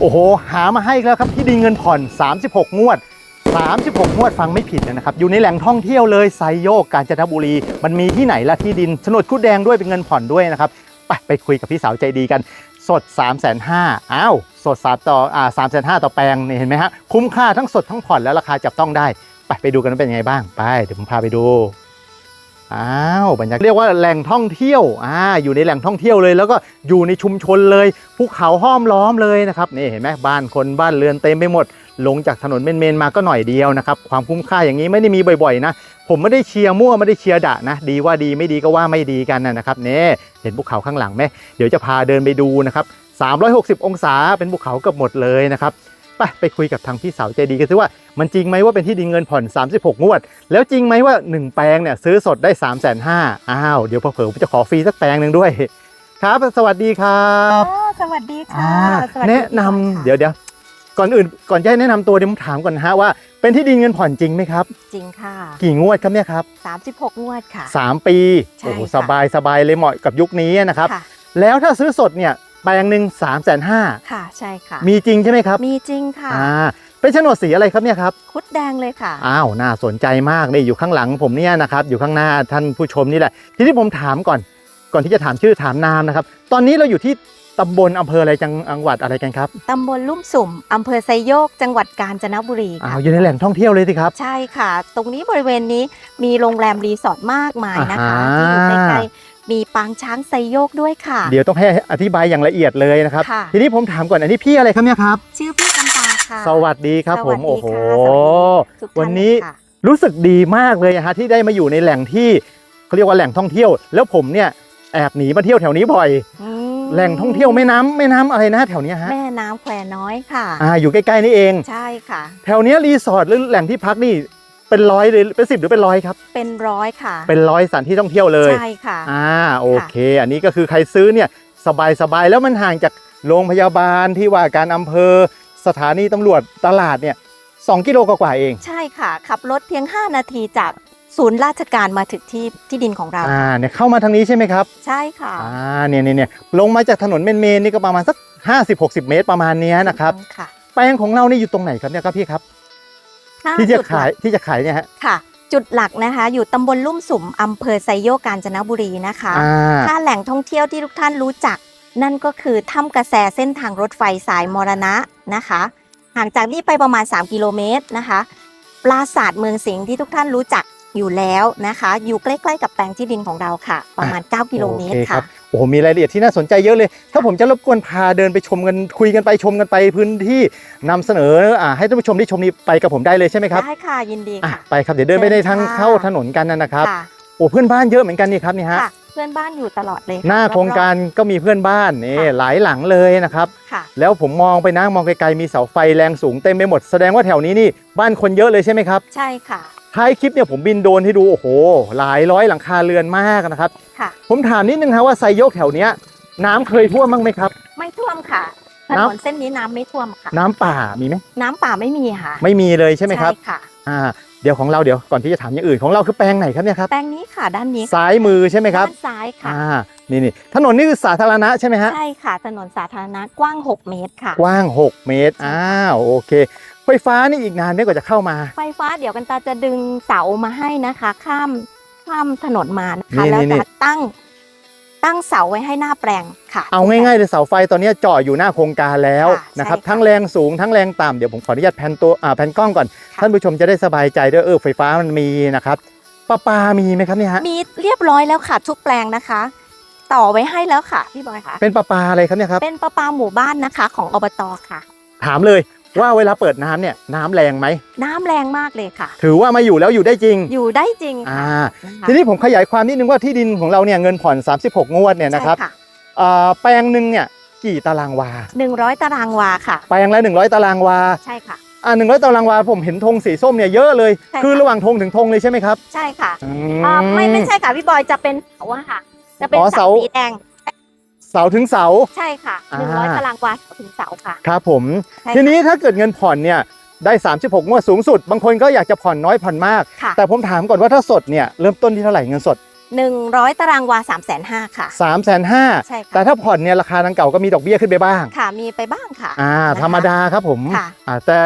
โอ้โห หามาให้แล้วครับที่ดินเงินผ่อน 36 งวด 36 งวดฟังไม่ผิดนะครับ อยู่ในแหล่งท่องเที่ยวเลยไซโยกกาญจนบุรี มันมีที่ไหนละที่ดินโฉนดคุดแดงด้วยเป็นเงินผ่อนด้วยนะครับ ไปไปคุยกับพี่สาวใจดีกัน สด 3 5 0 0 0อ้าว สด3ต่ออ่า3 5 0 0ต่อแปลงนี่เห็นไหมฮะ คุ้มค่าทั้งสดทั้งผ่อนแล้วราคาจับต้องได้ ไปไปดูกันว่าเป็นยังไงบ้าง ไป เดี๋ยวผมพาไปดู อ้าวบรรยากาศเรียกว่าแหล่งท่องเที่ยวอ่าอยู่ในแหล่งท่องเที่ยวเลย แล้วก็อยู่ในชุมชนเลยภูเขาห้อมล้อมเลยนะครับนี่เห็นไหมบ้านคนบ้านเรือนเต็มไปหมด ลงจากถนนเมนๆมาก็หน่อยเดียวนะครับความคุ้มค่าอย่างนี้ไม่ได้มีบ่อยๆนะผมไม่ได้เชียร์มั่วไม่ได้เชียร์ดะนะ ดีว่าดีไม่ดีก็ว่าไม่ดีกันนะครับเน่เห็นภูเขาข้างหลังไหมเดี๋ยวจะพาเดินไปดูนะครับ360 องศาเป็นภูเขาเกือบหมดเลยนะครับ ปไปคุยกับทางพี่สาวใจดีกันซิว่ามันจริงไหมว่าเป็นที่ดินเงินผ่อน 36 งวด แล้วจริงไหมว่า 1 แปลงเนี่ยซื้อสดได้ 3 5 0 0 0อ้าว เดี๋ยวเผลอๆผมจะขอฟรีสักแปลงหนึ่งด้วย ครับ สวัสดีครับอ๋อสวัสดีค่ะอ่าสวัสดีแนะนำพี่บอยค่ะเดี๋ยวเดี๋ยวก่อนอื่นก่อนจะให้แนะนำตัวเดี๋ยวผมถามก่อนนะฮะว่าเป็นที่ดินเงินผ่อนจริงไหมครับ จริงค่ะ กี่งวดครับเนี่ยครับ36 งวดค่ะสามปีใช่โอ้โหค่ะสบายสบายเลยเหมาะกับยุคนี้นะครับค่ะแล้วถ้าซื้อสดเนี่ย แปลงหนึ่ง3 5 0 0 0ค่ะใช่ค่ะ มีจริงใช่ไหมครับ มีจริงค่ะอ่าเป็นโฉนดสีอะไรครับเนี่ยครับคุดแดงเลยค่ะอ้าวน่าสนใจมากนี่อยู่ข้างหลังผมเนี่ยนะครับอยู่ข้างหน้าท่านผู้ชมนี่แหละ ทีนี้ผมถามก่อนก่อนที่จะถามชื่อถามนามนะครับ ตอนนี้เราอยู่ที่ตำบลอำเภออะไรจังหวัดอะไรกันครับตำบลลุ่มสุ่มอำเภอไซโยก จังหวัดกาญจนบุรีอ้าค่ะวอยู่ในแหล่งท่องเที่ยวเลยสิครับ ใช่ค่ะ ตรงนี้บริเวณนี้มีโรงแรมรีสอร์ทมากมายนะคะอ่าที่อยู่ใกล้ๆ มีปางช้างไซโยกด้วยค่ะ เดี๋ยวต้องให้อธิบายอย่างละเอียดเลยนะครับ ค่ะ ทีนี้ผมถามก่อนอันนี้พี่อะไรครับเนี่ยครับ ชื่อพี่กำปาค่ะ สวัสดีครับผม สวัสดีโอ้โหค่ะสวัสดีทุกท่าวันนี้ค่ะ รู้สึกดีมากเลยอะฮะที่ได้มาอยู่ในแหล่งที่เขาเรียกว่าแหล่งท่องเที่ยว แล้วผมเนี่ยแอบหนีมาเที่ยวแถวนี้บ่อย อืมแหล่งท่องเที่ยวแม่น้ำแม่น้ำอะไรนะแถวเนี้ยฮะแม่น้ำแควน้อยค่ะ อ่าอยู่ใกล้ๆนี่เอง ใช่ค่ะ แถวเนี้ยรีสอร์ทหรือแหล่งที่พักนี่ เป็นร้อยเลยเป็นสิบหรือเป็นร้อยครับ เป็นร้อยค่ะ เป็นร้อยสถานที่ท่องเที่ยวเลยใช่ค่ะอ่าโอเค อันนี้ก็คือใครซื้อเนี่ยสบายสบายแล้วมันห่างจากโรงพยาบาลที่ว่าการอำเภอ สถานีตำรวจตลาดเนี่ยสองกิโลกว่าๆเอง ใช่ค่ะ ขับรถเพียง 5 นาทีจากศูนย์ราชการมาถึงที่ที่ดินของเราอ่าเนี่ยเข้ามาทางนี้ใช่ไหมครับ ใช่ค่ะอ่าเนี่ยเนี่ยเนี่ยลงมาจากถนนเมนเมนนี่ก็ประมาณสัก 50-60 เมตรประมาณเนี้ยนะครับค่ะแปลงของเรานี่อยู่ตรงไหนครับเนี่ยครับพี่ครับถ้า ที่จะจุดหขายลักที่จะขายเนี่ยฮะค่ะ จุดหลักนะคะ อยู่ตำบลลุ่มสุ่มอำเภอไซโยกกาญจนบุรีนะคะอ่าถ้าแหล่งท่องเที่ยวที่ทุกท่านรู้จัก นั่นก็คือถ้ำกระแสเส้นทางรถไฟสายมรณะนะคะ ห่างจากนี้ไปประมาณ 3 กิโลเมตรนะคะ ปราสาทเมืองสิงห์ที่ทุกท่านรู้จักอยู่แล้วนะคะ อยู่ใกล้ ๆ กับแปลงที่ดินของเราค่ะ ประมาณ 9 กิโลเมตรโอคค่ะบ โอ้โหมีรายละเอียดที่น่าสนใจเยอะเลย ถ้าผมจะรบกวนพาเดินไปชมกันคุยกันไปชมกันไปพื้นที่นำเสนออ่าให้ท่านผู้ชมได้ชมนี้ไปกับผมได้เลยใช่ไหมครับได้ค่ะยินดีอะค่ะ ไปครับเดี๋ยวเดินไปในทางเชิญค่ะเข้าถนนกันนะครับค่ะโอ้เพื่อนบ้านเยอะเหมือนกันนี่ครับนี่ฮะ ค่ะ เพื่อนบ้านอยู่ตลอดเลยะหน้าโครงการก็มีเพื่อนบ้านนี่ค่ะหลายหลังเลยนะครับ ค่ะ แล้วผมมองไปนะมองไกลๆมีเสาไฟแรงสูงเต็มไปหมดแสดงว่าแถวนี้นี่บ้านคนเยอะเลยใช่ไหมครับ ใช่ค่ะ ท้ายคลิปเนี่ยผมบินโดรนให้ดูโอ้โห หลายร้อยหลังคาเรือนมากนะครับ ค่ะ ผมถามนิดนึงครับว่าไซโยกแถวเนี้ยน้ำเคยท่วมบ้างไหมครับ ไม่ท่วมค่ะถน้ำนนเส้นนี้น้ำไม่ท่วมค่ะ น้ำป่ามีไหมน้ำป่าไม่มีค่ะไม่มีเลยใช่ไหมครับค่ะ อ่าเดี๋ยวของเราเดี๋ยวก่อนที่จะถามอย่างอื่นของเราคือแปลงไหนครับเนี่ยครับแปลงนี้ค่ะด้านนี้ค่ะซ้ายมือใช่ไหมครับด้านซ้ายค่ะ อ่านี่นี่ถนนนี่คือสาธารณะใช่ไหมฮะใช่ค่ะ ถนนสาธารณะกว้าง 6 เมตรค่ะ กว้าง 6 เมตรอ้าวโอเค ไฟฟ้านี่อีกนานไหมกว่าจะเข้ามา ไฟฟ้าเดี๋ยวกันตาจะดึงเสามาให้นะคะ ข้ามข้ามถนนมานะคะ นี่แล้วนี่ จะตั้งตั้งเสาไว้ให้หน้าแปลงค่ะ เอาง่ายๆเลยเสาไฟตอนนี้เจาะอยู่หน้าโครงการแล้วค่ะนะครับใช่ค่ะทั้งแรงสูงทั้งแรงต่ำเดี๋ยวผมขออนุญาตแพนตัวอ่าแพนกล้องก่อนค่ะ ท่านผู้ชมจะได้สบายใจด้วยเออไฟฟ้ามันมีนะครับประปามีไหมครับเนี่ยฮะมีเรียบร้อยแล้วค่ะ ทุกแปลงนะคะ ต่อไว้ให้แล้วค่ะพี่บอยค่ะ เป็นประปาอะไรครับเนี่ยครับเป็นประปาหมู่บ้านนะคะ ของอบตค่ะ ถามเลย ว่าเวลาเปิดน้ำเนี่ยน้ำแรงไหม น้ำแรงมากเลยค่ะ ถือว่ามาอยู่แล้วอยู่ได้จริง อยู่ได้จริงอ่า ค่ะนะคะทีนี้ผมขยายความนิดนึงว่าที่ดินของเราเนี่ยเงินผ่อน 36 งวดเนี่ยนะครับใช่อ่าแปลงหนึ่งเนี่ยกี่ตารางวา หนึ่งร้อยตารางวาค่ะ แปลงละ 100 ตารางวา ใช่ค่ะ อ่าหนึ่งร้อยตารางวาผมเห็นธงสีส้มเนี่ยเยอะเลย ใช่ค่ะ คือระหว่างธงถึงธงเลยใช่ไหมครับใช่ค่ะอื อ่าไม่ไม่ใช่ค่ะพี่บอยจะเป็นเสาอะค่ะ จะเป็นอ๋อเสา เสาสีแดงเสาถึงเสา ใช่ค่ะอ่าหนึ่งร้อยตารางวาถึงเสาค่ะ ครับผม ใช่ทีนี้ถ้าเกิดเงินผ่อนเนี่ยได้ 36 งวดสูงสุด บางคนก็อยากจะผ่อนน้อยผ่อนมาก ค่ะแต่ผมถามก่อนว่าถ้าสดเนี่ยเริ่มต้นที่เท่าไหร่เงินสด100ตารางวา3 5 0 0 0ค่ะ3ามแสนห้าใช่ค่ะแต่ถ้าผ่อนเนี่ยราคาดังเก่าก็มีดอกเบี้ยขึ้นไปบ้าง ค่ะมีไปบ้างค่ะ อ่านะคะธรรมดาครับผมค่ะ อ่าแต่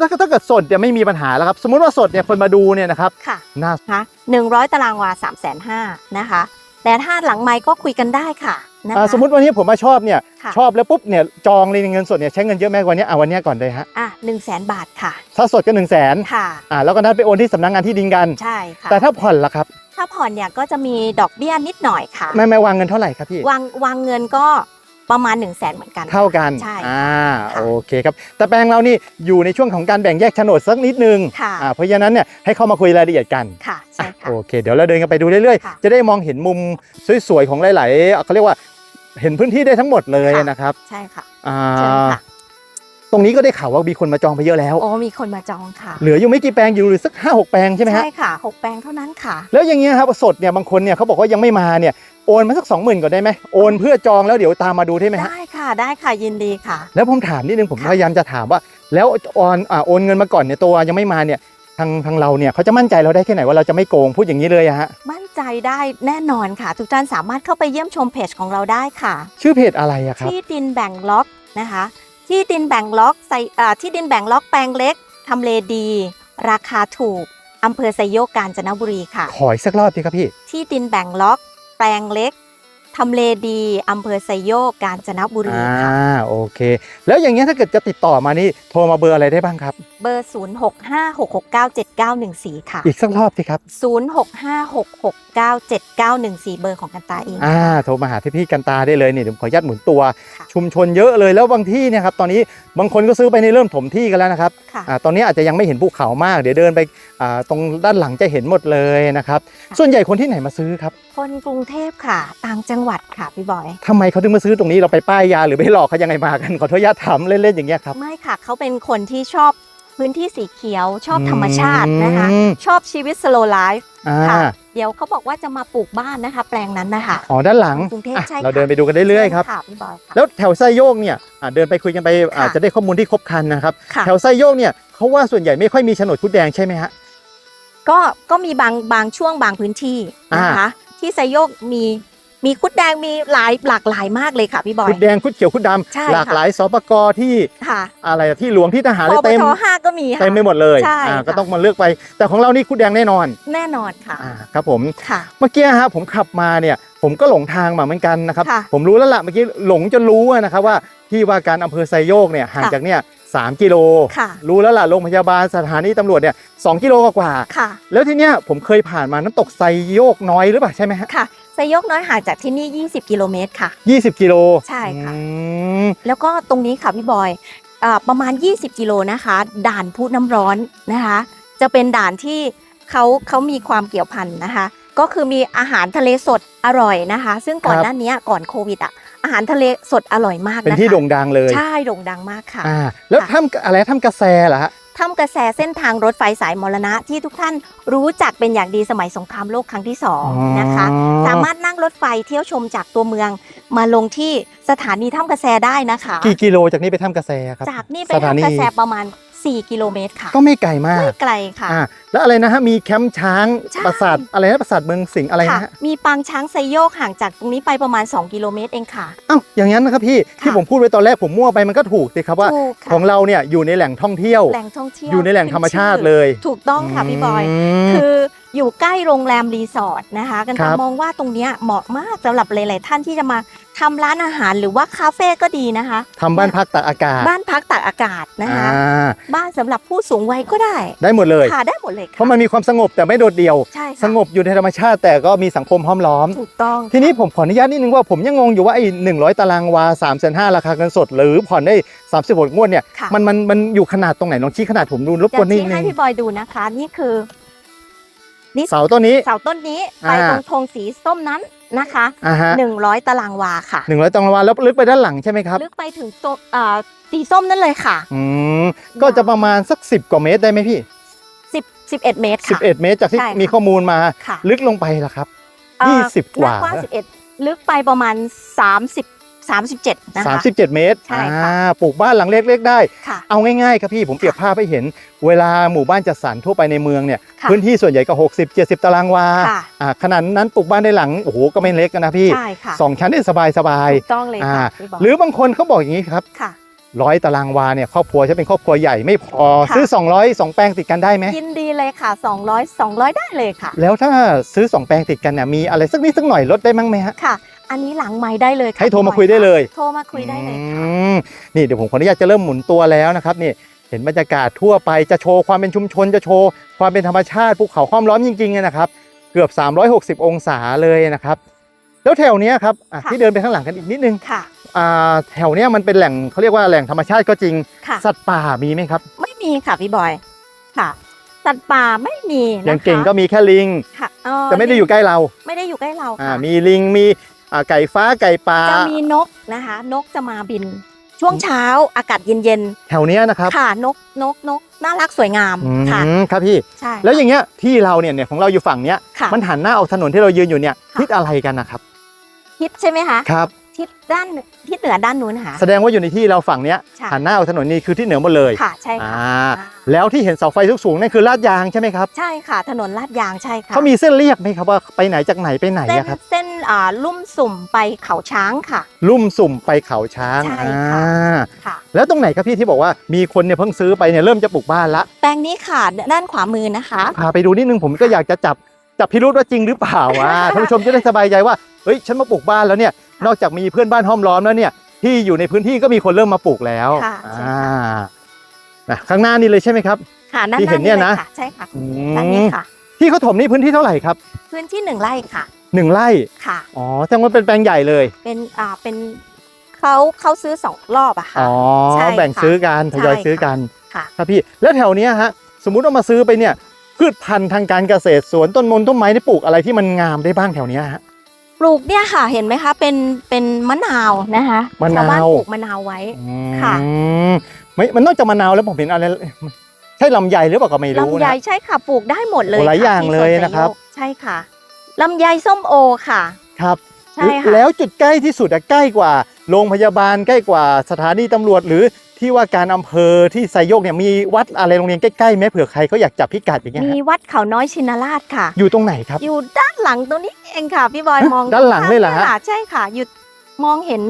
ถ้าถ้าเกิดสดเนี่ยไม่มีปัญหาแล้วครับ สมมุติว่าสดเนี่ยคนมาดูเนี่ยนะครับค่ะน่า นะคะ100ตารางวา3 5 0 0 0นะคะ แต่ถ้าหลังไม้ก็คุยกันได้ค่ะนะคะอ่าสมมติวันนี้ผมมาชอบเนี่ยค่ะ ชอบแล้วปุ๊บเนี่ยจองเลยเงินสดเนี่ยใช้เงินเยอะไหมกว่านี้อ่าวันนี้ก่อนเลยฮะอะ1 0 0 0 0แบาทค่ะ ถ้าสดก็1นึ่งแสนค่ะ อ่าแล้วก็นัดไปโอนที่สำนักงานที่ดินกัน ใช่ค่ะ แต่ถ้าผ่อนล่ะครับถ้าผ่อนเนี่ยก็จะมีดอกเบี้ยนิดหน่อยค่ะไม่ไม่วางเงินเท่าไหร่ครับพี่ วางวางเงินก็ ประมาณ 1 0 0 0 0แเหมือนกัน เท่ากันใช่อ่าค่ะโอเคครับ แต่แปลงเรานี่อยู่ในช่วงของการแบ่งแยกโฉนดสักนิดนึงค่ะอ่าเพราะฉะนั้นเนี่ยให้เข้ามาคุยรายละเอียดกันค่ะใช่ค่ะ โอเค เดี๋ยวเราเดินกันไปดูเรื่อยค่ะๆ จะได้มองเห็นมุมสวยๆของหลายๆเขาเรียกว่าเห็นพื้นที่ได้ทั้งหมดเลยค่ะ นะครับใช่ค่ะ อ่าเชิญค่ะ ตรงนี้ก็ได้ข่าวว่ามีคนมาจองไปเยอะแล้ว โอ้มีคนมาจองค่ะเหลืออยู่ไม่กี่แปลงอยู่หรือสักห้าหกแปลงใช่ไหมฮะใช่ค่ะหกแปลงเท่านั้นค่ะ แล้วอย่างเงี้ยครับสดเนี่ยบางคนเนี่ยเขาบอกว่ายังไม่มาเนี่ย โอนมาสักสองหมื่นก่อนได้ไหมโอนเพื่อจองแล้วเดี๋ยวตามมาดูได้ไหมฮะได้ค่ะได้ค่ะยินดีค่ะ แล้วผมถามนิดนึงผมค่ะพยายามจะถามว่า แล้วโอนอ่าโอนเงินมาก่อนเนี่ยตัวยังไม่มาเนี่ยทางทางเราเนี่ยเขาจะมั่นใจเราได้แค่ไหนว่าเราจะไม่โกงพูดอย่างนี้เลยอะฮะมั่นใจได้แน่นอนค่ะ ทุกท่านสามารถเข้าไปเยี่ยมชมเพจของเราได้ค่ะ ชื่อเพจอะไรอะครับที่ดินแบ่งล็อกนะคะ ที่ดินแบ่งล็อกใส่อ่าที่ดินแบ่งล็อกแปลงเล็กทำเลดี ราคาถูกอำเภอไซโยกกาญจนบุรีค่ะ ขออีกสักรอบดีครับพี่ ที่ดินแบ่งล็อก แปลงเล็กทำเลดีอำเภอไซโยกกาญจนบุรีอ่าค่ะ โอเค แล้วอย่างเงี้ยถ้าเกิดจะติดต่อมานี่โทรมาเบอร์อะไรได้บ้างครับ เบอร์ 0656697914 ค่ะ อีกสักรอบสิครับ0656697914 เบอร์ของกันตาเอง อ่าค่ะโทรมาหาที่พี่กันตาได้เลยนี่เดี๋ยวผมขออนุญาตหมุนตัว ค่ะ ชุมชนเยอะเลยแล้วบางที่เนี่ยครับตอนนี้บางคนก็ซื้อไปในเริ่มถมที่กันแล้วนะครับค่ะ อ่าตอนนี้อาจจะยังไม่เห็นภูเขามาก เดี๋ยวเดินไปอ่าตรงด้านหลังจะเห็นหมดเลยนะครับค่ะ ส่วนใหญ่คนที่ไหนมาซื้อครับ คนกรุงเทพค่ะต่างจังหวัดค่ะพี่บอยทำไมเขาถึงมาซื้อตรงนี้เราไปป้ายยาหรือไปหลอกเขายังไงมากันขอโทษญาติถามเล่นๆอย่างเงี้ยครับ ไม่ค่ะเขาเป็นคนที่ชอบพื้นที่สีเขียวชอบธรรมชาตินะคะ อืม ชอบชีวิต slow life อ่าค่ะเดี๋ยวเขาบอกว่าจะมาปลูกบ้านนะคะ แปลงนั้นนะคะ อ๋อด้านหลังกรุงเทพอะใช่ค่ะ เราเดินไปดูกันเรื่อยๆครับเชิญค่ะพี่บอยค่ะ แล้วแถวไส้โยกเนี่ยอะเดินไปคุยกันไปอาค่ะจจะได้ข้อมูลที่ครบครันนะครับ ค่ะแถวไส้โยกเนี่ยเขาว่าส่วนใหญ่ไม่ค่อยมีโฉนดคุดแดงใช่ไหมฮะ ก็ก็มีบางบางช่วงบางพื้นที่นะคะที่ไซโยกมีมีคุดแดงมีหลายหลากหลายมากเลยค่ะพี่บอยคุดแดงคุดเขียวคุดดใช่ำหลากค่ะหลายสปกที่ค่ะอะไรอะที่หลวงที่ทหารปเลยปเต็มทห้าก็มีค่ะเต็มไปหมดเลยใช่อ่าค่ะก็ต้องมาเลือกไป แต่ของเรานี่คุดแดงแน่นอน แน่นอนค่ะอ่าครับผมค่ะเมื่อกี้ฮะผมขับมาเนี่ย ผมก็หลงทางมาเหมือนกันนะครับค่ะผมรู้แล้วล่ะเมื่อกี้หลงจนรู้อะนะครับว่าที่ว่าการอำเภอไซโยกเนี่ยห่างค่ะจากเนี่ย สามกิโลค่ะรู้แล้วล่ะโรงพยาบาลสถานีตำรวจเนี่ยสองกิโลกว่าๆค่ะแล้วทีเนี้ยผมเคยผ่านมาน้ำตกไซโยกน้อยหรือเปล่าใช่ไหมฮะค่ะไซโยกน้อยห่างจากที่นี่ 20 กิโลเมตรค่ะ 20 กิโลใช่ค่ะอืมแล้วก็ตรงนี้ค่ะพี่บอยอ่าประมาณ 20 กิโลนะคะ ด่านพุน้ำร้อนนะคะ จะเป็นด่านที่เขาเขามีความเกี่ยวพันนะคะ ก็คือมีอาหารทะเลสดอร่อยนะคะ ซึ่งก่อนหน้านี้ก่อนโควิดอะ อาหารทะเลสดอร่อยมากนะคะเป็นที่โด่งดังเลยใช่โด่งดังมากค่ะอ่าแล้วค่ะถ้ำอะไรถ้ำกระแสเหรอฮะถ้ำกระแสเส้นทางรถไฟสายมรณะที่ทุกท่านรู้จักเป็นอย่างดีสมัยสงครามโลกครั้งที่สองนะคะ สามารถนั่งรถไฟเที่ยวชมจากตัวเมือง มาลงที่สถานีถ้ำกระแสได้นะคะ กี่กิโลจากนี้ไปถ้ำกระแสครับจากนี่ไปสถานีถ้ำกระแสประมาณ 4 กิโลเมตรค่ะก็ไม่ไกลมากไม่ไกลค่ะ อ่าแล้วอะไรนะฮะมีแคมป์ช้างใช่ ปราสาทอะไรนะปราสาทเมืองสิงห์อะไรค่ะนะฮะมีปางช้างไซโยกห่างจากตรงนี้ไปประมาณ 2 กิโลเมตรเองค่ะ อ้าวอย่างนั้นนะครับพี่ที่ค่ะ ผมพูดไว้ตอนแรกผมมั่วไปมันก็ถูกสิครับว่า ถูกค่ะของเราเนี่ยอยู่ในแหล่งท่องเที่ยว แหล่งท่องเที่ยวอยู่ในแหล่งธรรมชาติเลย ถูกต้องค่ะพี่บอย ม คือ อยู่ใกล้โรงแรมรีสอร์ทนะคะกันครัตาบ มองว่าตรงเนี้ยเหมาะมากสำหรับหลาย ๆ ท่านที่จะมาทำร้านอาหารหรือว่าคาเฟ่ก็ดีนะคะ ทำบ้านพักตากอากาศบ้านพักตากอากาศนะคะ อ่าบ้านสำหรับผู้สูงวัยก็ได้ได้หมดเลย ค่ะได้หมดเลยเพค่ะราะมันมีความสงบแต่ไม่โดดเดี่ยว ใช่ค่ะสงบอยู่ในธรรมชาติ แต่ก็มีสังคมห้อมล้อม ถูกต้องทีนี้ผมขออนุญาตนิดนึงว่าผมยังงงอยู่ว่าไอ้หนึ่งร้อยตารางวา3ามแสนห้าราคาเงินสด หรือผ่อนได้36งวดเนี่ยค่ะมันมันมันอยู่ขนาดตรงไหนลองชี้ขนาดผมดูรบเดี๋กยววนนิดชี้นึให้งพี่บอยดูนะคะ นี่คือ เสาต้นนี้ เสาต้นนี้ไปอ่าตรงธงสีส้มนั้นนะคะอ่าฮะ100ตารางวาค่ะหนึ่งร้อยตารางวาแล้วลึกไปด้านหลังใช่ไหมครับ ลึกไปถึงโซอ่าสีส้มนั่นเลยค่ะอืมก็จะประมาณสัก10กว่าเมตรได้ไหมพี่10 11เมตรค่ะ11เมตรจากที่ใช่ค่ะมีข้อมูลมาค่ะลึกลงไปล่ะครับเอ่อ20กว่าหน้กว้าง11ลึกไปประมาณ30 37 นะคะ 37 เมตรใช่ค่ะ อ่าปลูกบ้านหลังเล็กๆได้ ค่ะ เอาง่ายๆครับพี่ผมเปรียบภาพให้เห็น เวลาหมู่บ้านจัดสรรทั่วไปในเมืองเนี่ยค่ะ พื้นที่ส่วนใหญ่ก็ 60 70 ตารางวาค่ะอ่าขนาดนั้นปลูกบ้านได้หลังโอ้โหก็ไม่เล็กนะพี่ใช่ค่ะสองชั้นได้สบายสบายถูกต้องเลยค่ะอ่าพี่บอลหรือบางคนเขาบอกอย่างนี้ครับค่ะ ร้อยตารางวาเนี่ยครอบครัวจะเป็นครอบครัวใหญ่ไม่พอค่ะ ซื้อ 200 2แปลงติดกันได้ไหมยินดีเลยค่ะ 200 200 ได้เลยค่ะ แล้วถ้าซื้อ2แปลงติดกันเนี่ยมีอะไรสักนิดสักหน่อยลดได้มั้งไหมฮะ ค่ะ อันนี้หลังไม้ได้เลยค่ะให้โทรมาพี่บอคุยได้เลย โทรมาคุยได้เลยค่ะอืมนี่เดี๋ยวผมขออนุญาตจะเริ่มหมุนตัวแล้วนะครับนี่เห็นบรรยากาศทั่วไปจะโชว์ความเป็นชุมชนจะโชว์ความเป็นธรรมชาติภูเขาห้อมล้อมจริงๆเนี่ยนะครับ เกือบ 360 องศาเลยนะครับ แล้วแถวเนี้ยครับอะค่ะที่เดินไปข้างหลังกันอีกนิดนึงค่ะอ่าแถวเนี้ยมันเป็นแหล่งเขาเรียกว่าแหล่งธรรมชาติก็จริงค่ะสัตว์ป่ามีไหมครับ ไม่มีค่ะพี่บอยค่ะสัตว์ป่าไม่มีนะคะอย่างเก่งก็มีแค่ลิงค่ะเแต่ไม่ได้อยู่ใกล้เรา ไม่ได้อยู่ใกล้เราอ่าค่ะมีลิงมี อ่าไก่ฟ้าไก่ป่าจะมีนกนะคะ นกจะมาบิน ช่วงเช้าอากาศเย็นแถวเนี้ยนะครับๆค่ะนกนกนกน่ารักสวยงามอืค่ะมครับพี่ ใช่แล้วอย่างเงี้ยที่เราเนี่ยเนี่ยของเราอยู่ฝั่งเนี้ยค่ะ มันหันหน้าออกถนนที่เรายืนอยู่เนี่ยค่ะ ทิศอะไรกันนะครับทิศใช่ไหมคะ ครับ ทิศด้านทิศเหนือด้านนู้นค่ะ แสดงว่าอยู่ในที่เราฝั่งเนี้ยใช่ หันหน้าออกถนนนี่คือที่เหนือหมดเลยค่ะใช่อ่าค่ะแล้วที่เห็นเสาไฟสูงๆนั่นคือลาดยางใช่ไหมครับใช่ค่ะ ถนนลาดยางใช่ค่ะเขามีเส้นเรียกไหมครับว่าไปไหนจากไหนไปไหนเส้นอะครับ เส้นอ่าลุ่มสุ่มไปเขาช้างค่ะ ลุ่มสุ่มไปเขาช้างใช่อ่ค่ะาค่ะ แล้วตรงไหนครับพี่ที่บอกว่ามีคนเนี่ยเพิ่งซื้อไปเนี่ยเริ่มจะปลูกบ้านละแปลงนี้ค่ะด้านขวามือนะคะ พาไปดูนิดนึงผมก็อยากจะจับจับพิรุษว่าจริงหรือเปล่าวะท่านผู้ชมจะได้สบายใจว่าเฮ้ยฉันมาปลูกบ้านแล้วเนี่ย นอกจากมีเพื่อนบ้านห้อมล้อมแล้วเนี่ยที่อยู่ในพื้นที่ก็มีคนเริ่มมาปลูกแล้วค่ะใช่อ่าค่ะนะข้างหน้านี่เลยใช่ไหมครับ ค่ะด้านที่เห็นเนี่ยนะ ลค่ใช่ค่ะอืด้านนี้มค่ะ ที่เขาถมนี่พื้นที่เท่าไหร่ครับพื้นที่หนึ่งไร่ค่ะหนึ่งไร่ค่ะ อ๋อแสดงว่าเป็นแปลงใหญ่เลยเป็นอ่าเป็นเขาเขาซื้อสองรอบอะค่ะ อ๋อใช่ค่ะแบ่งซื้อกันทยอยใช่ซื้อกัน ค่ะ ครับพี่แล้วแถวเนี้ยฮะสมมุติเอามาซื้อไปเนี่ยพืชพันธุ์ทางการเกษตรสวนต้นมนต้นไม้นี่ปลูกอะไรที่มันงามได้บ้างแถวเนี้ยฮะ ปลูกเนี่ยค่ะเห็นไหมคะเป็นเป็นมะนาวนะคะมะนาว ชาวบ้านปลูกมะนาวไว้ ค่ะ อืมไม่มันนอกจากมะนาวแล้วผมเห็นอะไรใช่ลำไยหรือเปล่าก็ไม่รู้ลำไยนะ ใช่ค่ะปลูกได้หมดเลยโอ้หลายค่ะอย่างที่เลยสวนะครับ ไซโกใช่ค่ะลำไยส้มโอค่ะ ครับใช่ค่ะ แล้วจุดใกล้ที่สุดอะใกล้กว่าโรงพยาบาลใกล้กว่าสถานีตำรวจ หรือ ที่ว่าการอำเภอที่ไซโยกเนี่ยมีวัดอะไรโรงเรียนใกล้ๆไหมเผื่อใครเขาอยากจับพิกัดอย่างเงี้ยมีฮะวัดเขาน้อยชินราชค่ะ อยู่ตรงไหนครับ อยู่ด้านหลังตรงนี้เองค่ะพี่บอยฮะมองด้านหลังเลยเหรอฮะ ค่ะใช่ค่ะอยู่มองเห็น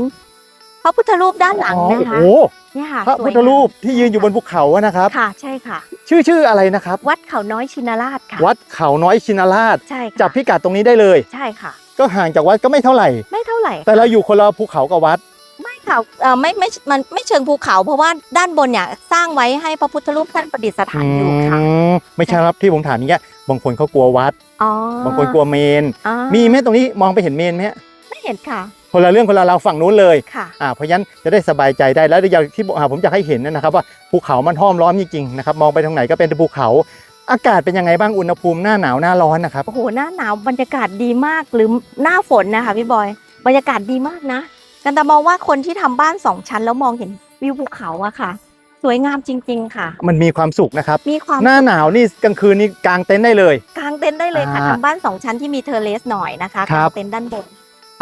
พระพุทธรูปด้านหลังอ๋อนะคะ โอ้โหเนี่ยค่ะพระสวยพุทธรูปที่ยืนอยู่บนภูเขาอะนะครับค่ะใช่ค่ะ ชื่อชื่ออะไรนะครับ วัดเขาน้อยชินราชค่ะวัดเขาน้อยชินราชใช่ค่ะจับพิกัดตรงนี้ได้เลย ใช่ค่ะ ก็ห่างจากวัดก็ไม่เท่าไหร่ ไม่เท่าไหร่แต่เราอยู่คนละภูเขากับวัด ไม่ค่ะเอ่อไม่ไม่มันไม่เชิงภูเขา เพราะว่าด้านบนเนี่ยสร้างไว้ให้พระพุทธรูปท่านประดิษฐานอยู่ค่ะอืมไม่ใช่ครับที่ผมถามอย่างเงี้ยบางคนเขากลัววัด อ๋อบางคนกลัวเมน อ๋อมีไหมตรงนี้มองไปเห็นเมนไหมฮะไม่เห็นค่ะคนละเรื่องคนละเราวฝั่งนู้นเลยค่ะ อ่าเพราะฉะนั้นจะได้สบายใจได้แล้วอย่างที่บอกอ่าผมอยากให้เห็นนะครับว่าภูเขามันห้อมล้อมจริงๆนะครับมองไปทางไหนก็เป็นภูเขา อากาศเป็นยังไงบ้างอุณหภูมิหน้าหนาวหน้าร้อนนะครับ โอ้โหหน้าหนาวบรรยากาศดีมากหรือหน้าฝนนะคะพี่บอย บรรยากาศดีมากนะ กันตามองว่าคนที่ทำบ้านสองชั้นแล้วมองเห็นวิวภูเขาอะค่ะ สวยงามจริง ๆ ค่ะ มันมีความสุขนะครับ มีความหน้าหนาวนี่กลางคืนนี่กางเต็นท์ได้เลยกางเต็นท์ได้เลยค่ะอ่าทำบ้านสองชั้นที่มีเทอร์เลสหน่อยนะคะครักาบงเต็นท์ด้านบน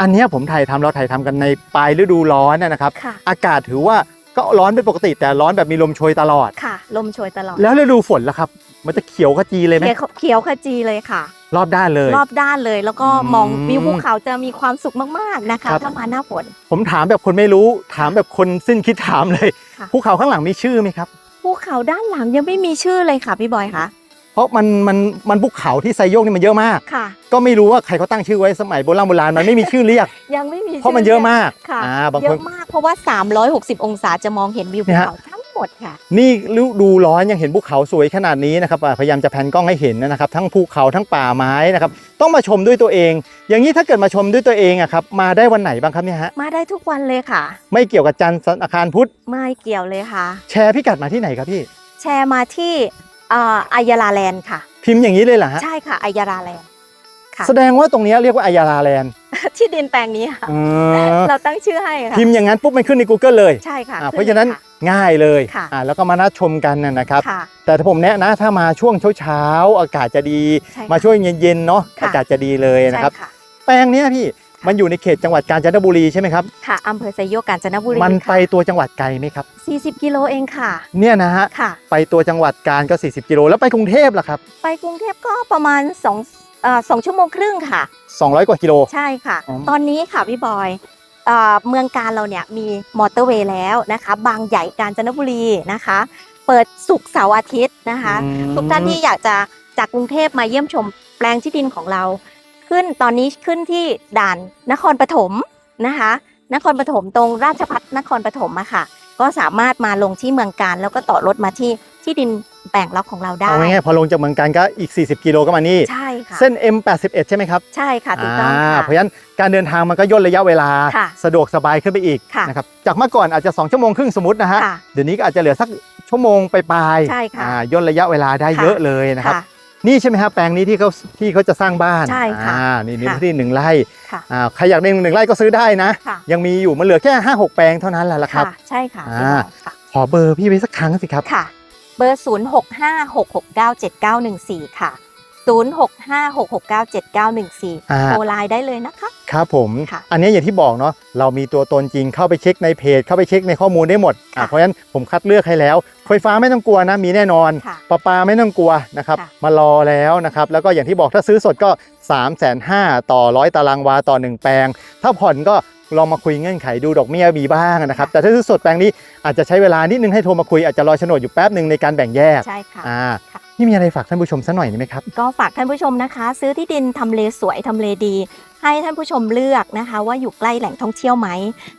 อันเนี้ยผมถ่ายทำเราถ่ายทำกันในปลายฤดูร้อนนะนะครับค่ะอากาศถือว่าก็ร้อนเป็นปกติแต่ร้อนแบบมีลมโชยตลอดค่ะ ลมโชยตลอด แล้วฤดูฝนล่ะครับ มันจะเขียวขจีเลยไหมเขียวเขียวขจีเลยค่ะ รอบด้านเลย รอบด้านเลย แล้วก็อืมมองวิวภูเขาจะมีความสุขมากๆนะคะครับถ้ามาหน้าฝนผมถามแบบคนไม่รู้ถามแบบคนสิ้นคิดถามเลยค่ะภูเขาข้างหลังมีชื่อไหมครับภูเขาด้านหลังยังไม่มีชื่อเลยค่ะพี่บอยคะเพราะมันมันมันภูเขาที่ไซโยกนี่มันเยอะมากค่ะ ก็ไม่รู้ว่าใครเขาตั้งชื่อไว้สมัยโบราณโบราณมันไม่มีชื่อเรียก ยังไม่มีเพราะมันเยอะมากค่ะอ่าบางเยคนอะมากเพราะว่า 360 องศาจะมองเห็นวิวเนี่ภูยฮะเขาทั้ง หมดค่ะ นี่ฤดูร้อนยังเห็นภูเขาสวยขนาดนี้นะครับอ่าพยายามจะแพนกล้องให้เห็นนะครับ ทั้งภูเขาทั้งป่าไม้นะครับต้องมาชมด้วยตัวเอง อย่างนี้ถ้าเกิดมาชมด้วยตัวเองอะครับมาได้วันไหนบ้างครับเนี่ยฮะมาได้ทุกวันเลยค่ะ ไม่เกี่ยวกับจันทร์อาคารพุธไม่เกี่ยวเลยค่ะ แชร์พิกัดมาที่ไหนครับพี่ แชร์มาที่เอ่ออายาลาแลนด์ค่ะ พิมพ์อย่างนี้เลยเหรอฮะใช่ค่ะอายาลาแลนด์ค่ะแสดงว่าตรงเนี้ยเรียกว่าอายาลาแลนด์ที่ดินแปลงนี้ค่ะอืมเราตั้งชื่อให้ค่ะพิมพ์อย่างนั้นปุ๊บมันขึ้นใน Google เลยใช่ค่ะอ่าขึ้เพราะฉะนั้นลยค่ ง่ายเลยค่ะอ่าแล้วก็มานัดชมกันนะนะครับ ค่ะ แต่ถ้าผมแนะนะถ้ามาช่วงเช้าๆอากาศจะดี ใช่ค่ะมาช่วงเย็นๆเนาะค่ะ อากาศจะดีเลยนะครับ ใช่ค่ะแปลงเนี้ยพี่มันอยู่ในเขตจังหวัดกาญจนบุรีใช่ไหมครับ ค่ะอำเภอไซโยกกาญจนบุรีมันไปค่ะตัวจังหวัดไกลไหมครับ40 กิโลเองค่ะ เนี่ยนะฮะค่ะ ไปตัวจังหวัดกาญก็ 40 กิโลแล้วไปกรุงเทพล่ะครับ ไปกรุงเทพก็ประมาณ2เอ่อสองชั่วโมงครึ่งค่ะ 200 กว่ากิโล ใช่ค่ะ อ๋อ ตอนนี้ค่ะพี่บอย เอ่อเมืองการเราเนี่ยมีมอเตอร์เวย์แล้วนะคะ บางใหญ่กาญจนบุรีนะคะ เปิดศุกร์เสาร์อาทิตย์นะคะอืมทุกท่านที่อยากจะจากกรุงเทพมาเยี่ยมชมแปลงที่ดินของเรา ขึ้นตอนนี้ขึ้นที่ด่านนครปฐมนะคะ นครปฐมตรงราชพัฒนครปฐมอะค่ะ ก็สามารถมาลงที่เมืองการแล้วก็ต่อรถมาที่ที่ดินแบ่งล็อกของเราได้เอาง่ายๆพอลงจากเมืองการก็อีก 40 กิโลก็มานี่ ใช่ ค่ะ เส้น M81 ใช่ไหมครับใช่ค่ะถูกต้องอ่าค่ะ เพราะฉะนั้นการเดินทางมันก็ย่นระยะเวลา ค่ะสะดวกสบายขึ้นไปอีกค่ะนะครับจากเมื่อก่อนอาจจะ 2 ชั่วโมงครึ่งสมมตินะฮะค่ะเดี๋ยวนี้ก็อาจจะเหลือสักชั่วโมงไปปลายๆใช่ค่ะอ่าย่นระยะเวลาได้ค่ะ เยอะเลยนะครับ ค่ะ นี่ใช่ไหมครับแปลงนี้ที่เขาที่เขาจะสร้างบ้านใช่ค่ะอ่านี่นี่ค่ะ ที่หนึ่งไร่ค่ะอ่าใครอยากได้หนึ่งไร่ก็ซื้อได้นะ ค่ะยังมีอยู่มันเหลือแค่5 6 แปลงเท่านั้นแหละละครับค่ะใช่ค่ะอ่าพี่บอยค่ะ ขอเบอร์พี่ไว้สักครั้งสิครับ ค่ะ เบอร์ 0 6 5 6 6 9 7 9 1 4 ค่ะ 0 6 5 6 6 9 7 9 1 4อ่าโทรไลน์ได้เลยนะคะ ครับผมค่ะอันนี้อย่างที่บอกเนาะเรามีตัวตนจริงเข้าไปเช็คในเพจ เข้าไปเช็คในข้อมูลได้หมดอะค่ะเพราะฉะนั้นผมคัดเลือกให้แล้วไฟฟ้าไม่ต้องกลัวนะมีแน่นอนค่ะประปาไม่ต้องกลัวนะครับค่ะมารอแล้วนะครับแล้วก็อย่างที่บอกถ้าซื้อสดก็ 3 5 0 0 0ต่อร้อยตารางวาต่อ 1 แปลง ถ้าผ่อนก็ลองมาคุยเงื่อนไขดูดอกเบี้ยมีบ้างนะครับ แต่ถ้าซื้อสดแปลงนี้อาจจะใช้เวลานิดนึงให้โทรมาคุยอาจจะรอโฉนดอยู่แป๊บหนึ่งในการแบ่งแยกใช่ค่ะ อ่าค่ะนี่มีอะไรฝากท่านผู้ชมสักหน่อยไหมครับ ก็ฝากท่านผู้ชมนะคะ ซื้อที่ดินทำเลสวยทำเลดี ให้ท่านผู้ชมเลือกนะคะ ว่าอยู่ใกล้แหล่งท่องเที่ยวไหม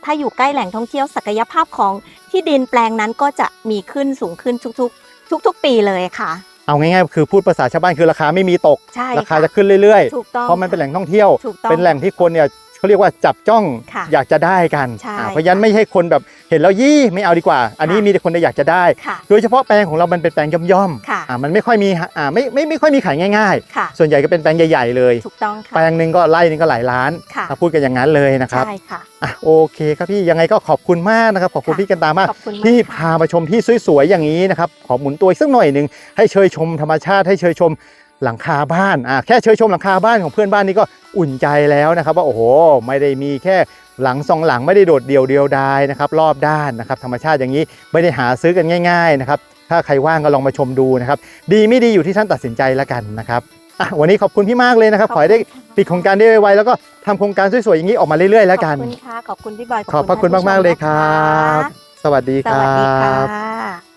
ถ้าอยู่ใกล้แหล่งท่องเที่ยวศักยภาพของที่ดินแปลงนั้นก็จะมีขึ้นสูงขึ้นทุกๆ ทุก ๆ ปีเลยค่ะ เอาง่ายๆคือพูดภาษาชาวบ้านคือราคาไม่มีตก ใช่ราคาค่ะจะขึ้นเรื่อยถูกต้องๆเพราะมันเป็นแหล่งท่องเที่ยว ถูกต้อง เป็นแหล่งที่คนเนี่ย เขาเรียกว่าจับจ้องค่ะอยากจะได้กันใช่อ่าเพราะฉะนั้นไม่ใช่คนแบบเห็นแล้วยี่ไม่เอาดีกว่า อันนี้ค่ะ มีแต่คนที่อยากจะได้ ค่ะ โดยเฉพาะแปลงของเรามันเป็นแปลงย่อมค่ะ ๆอ่ามันไม่ค่อยมีอ่าไม่ไม่ไม่ค่อยมีขายง่าย ค่ะ ๆ ส่วนใหญ่ก็เป็นแปลงใหญ่ๆเลย ถูกต้องค่ะ แปลงหนึ่งก็ไร่หนึงก็หลายล้านค่ะถ้าพูดกันอย่างนั้นเลยนะครับ ใช่ค่ะ อะโอเคครับพี่ยังไงก็ขอบคุณมากนะครับขอบคุณค่ะ พี่กันตามาก ขอบคุณมากที่ค่ะ พามาชมที่สวยๆอย่างนี้นะครับขอหมุนตัวอีกสักหน่อยหนึ่งให้เชยชมธรรมชาติให้เชยชม หลังคาบ้านอะแค่เชยชมหลังคาบ้านของเพื่อนบ้านนี่ก็อุ่นใจแล้วนะครับ ว่าโอ้โห ไม่ได้มีแค่หลังสองหลังไม่ได้โดดเดี่ยวเดียวดายนะครับรอบด้านนะครับธรรมชาติอย่างนี้ไม่ได้หาซื้อกันง่าย ๆนะครับ ถ้าใครว่างก็ลองมาชมดูนะครับ ดีไม่ดีอยู่ที่ท่านตัดสินใจแล้วกันนะครับอะวันนี้ขอบคุณพี่มากเลยนะครับ ขอให้ได้ปิดโครงการได้ไวๆแล้วก็ทำโครงการสวยๆอย่างนี้ออกมาเรื่อยๆแล้วกัน ขอบคุณค่ะขอบคุณพี่บอยขอบพระคุณท่นผู้ชมากๆเลยครับนะคะสวัสดีสครัวัสดีค่ะ บ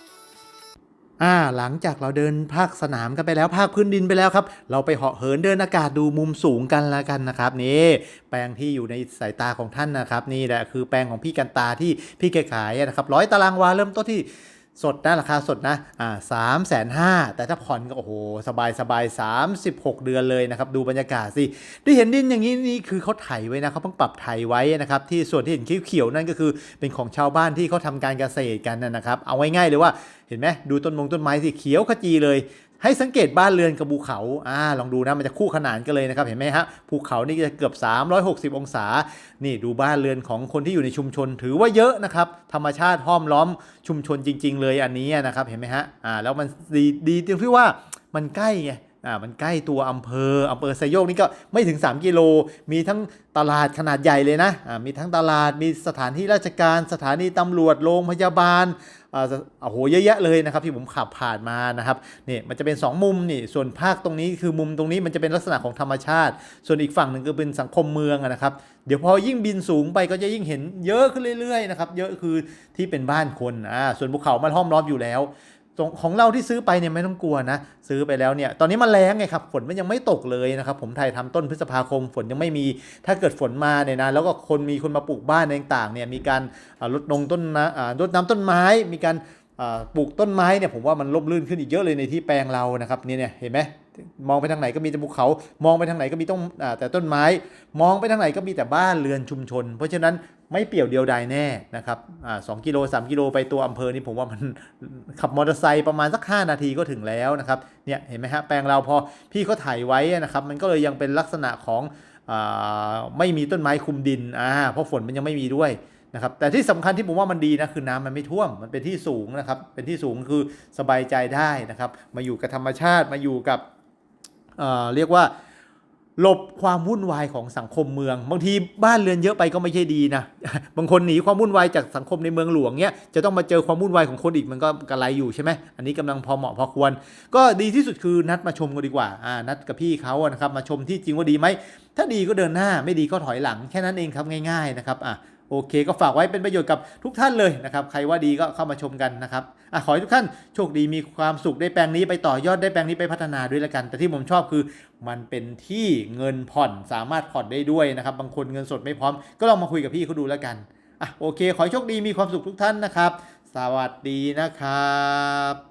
อ่าหลังจากเราเดินภาคสนามกันไปแล้วภาคพื้นดินไปแล้วครับ เราไปเหาะเหินเดินอากาศดูมุมสูงกันละกันนะครับนี่แปลงที่อยู่ในสายตาของท่านนะครับ นี่แหละคือแปลงของพี่กันตาที่พี่แกขายนะครับร้อยตารางวาเริ่มต้นที่ สดนะราคาสดนะอ่าสามแสนห้าแต่ถ้าผ่อนก็โอ้โห สบายสบายสามสิบหกเดือนเลยนะครับ ดูบรรยากาศสิ ได้เห็นดินอย่างนี้นี่คือเขาไถไว้นะเขาเพิ่งปรับไถไว้นะครับ ที่ส่วนที่เห็นเขียวๆนั่นก็คือเป็นของชาวบ้านที่เขาทำการเกษตรกันนะนะครับ เอาง่ายๆเลยว่าเห็นไหมดูต้นมงต้นไม้สิเขียวขจีเลย ให้สังเกตบ้านเรือนกับภูเขาอ่าลองดูนะมันจะคู่ขนานกันเลยนะครับเห็นไหมฮะภูเขานี่จะเกือบ 360 องศา นี่ดูบ้านเรือนของคนที่อยู่ในชุมชนถือว่าเยอะนะครับธรรมชาติห้อมล้อมชุมชนจริง ๆ เลยอันนี้นะครับเห็นไหมฮะอ่าแล้วมันดีดีตรงที่ว่ามันใกล้ไงอ่ามันใกล้ตัวอำเภออำเภอไซโยกนี่ก็ไม่ถึง 3 กิโล มีทั้งตลาดขนาดใหญ่เลยนะอ่ามีทั้งตลาดมีสถานที่ราชการ สถานีตำรวจโรงพยาบาล โอ้โหเยอะแยะเลยนะครับที่ผมขับผ่านมานะครับนี่มันจะเป็น 2 มุมนี่ส่วนภาคตรงนี้คือมุมตรงนี้มันจะเป็นลักษณะของธรรมชาติ ส่วนอีกฝั่งหนึ่งก็เป็นสังคมเมืองนะครับเดี๋ยวพอยิ่งบินสูงไปก็จะยิ่งเห็นเยอะขึ้นเรื่อยๆนะครับเยอะคือที่เป็นบ้านคนอ่าส่วนภูเขามันห้อมล้อมอยู่แล้ว ของเราที่ซื้อไปเนี่ยไม่ต้องกลัวนะ ซื้อไปแล้วเนี่ยตอนนี้มันแรงไงครับฝนมันยังไม่ตกเลยนะครับผมถ่ายทำต้นพฤษภาคมฝนยังไม่มี ถ้าเกิดฝนมาเนี่ยนะแล้วก็คนมีคนมาปลูกบ้านในต่างๆเนี่ยมีการลดนงต้นนะอ่ารดน้ำต้นไม้ มีการปลูกต้นไม้เนี่ยผมว่ามันร่มรื่นขึ้นอีกเยอะเลยในที่แปลงเรานะครับนี่เนี่ยเห็นไหมมองไปทางไหนก็มีแต่ภูเขา มองไปทางไหนก็มีต้อ่าแต่ต้นไม้ มองไปทางไหนก็มีแต่บ้านเรือนชุมชน เพราะฉะนั้น ไม่เปี่ยวเดียวดายแน่นะครับอ่าสองกิโลสามกิโลไปตัวอำเภอนี่ผมว่ามันขับมอเตอร์ไซค์ประมาณสัก 5 นาทีก็ถึงแล้วนะครับเนี่ยเห็นไหมฮะแปลงเราพอพี่เขาถ่ายไว้นะครับมันก็เลยยังเป็นลักษณะของอาไม่มีต้นไม้คุมดินอ่าเพราะฝนมันยังไม่มีด้วยนะครับแต่ที่สำคัญที่ผมว่ามันดีนะคือน้ำมันไม่ท่วมมันเป็นที่สูงนะครับเป็นที่สูงคือสบายใจได้นะครับ มาอยู่กับธรรมชาติมาอยู่กับเรียกว่า หลบความวุ่นวายของสังคมเมือง บางทีบ้านเรือนเยอะไปก็ไม่ใช่ดีนะบางคนหนีความวุ่นวายจากสังคมในเมืองหลวงเนี้ยจะต้องมาเจอความวุ่นวายของคนอีกมันก็กระไรอยู่ใช่ไหมอันนี้กำลังพอเหมาะพอควร ก็ดีที่สุดคือนัดมาชมกันดีกว่าอ่านัดกับพี่เขานะครับมาชมที่จริงว่าดีไหมถ้าดีก็เดินหน้าไม่ดีก็ถอยหลังแค่นั้นเองครับง่าย ๆนะครับอะ โอเค ก็ฝากไว้เป็นประโยชน์กับทุกท่านเลยนะครับ ใครว่าดีก็เข้ามาชมกันนะครับอะขอให้ทุกท่านโชคดีมีความสุขได้แปลงนี้ไปต่อยอดได้แปลงนี้ไปพัฒนาด้วยละกัน แต่ที่ผมชอบคือ มันเป็นที่เงินผ่อนสามารถผ่อนได้ด้วยนะครับ บางคนเงินสดไม่พร้อม ก็ลองมาคุยกับพี่เขาดูล้วกันอะโอเค ขอให้โชคดีมีความสุขทุกท่านนะครับ สวัสดีนะครับ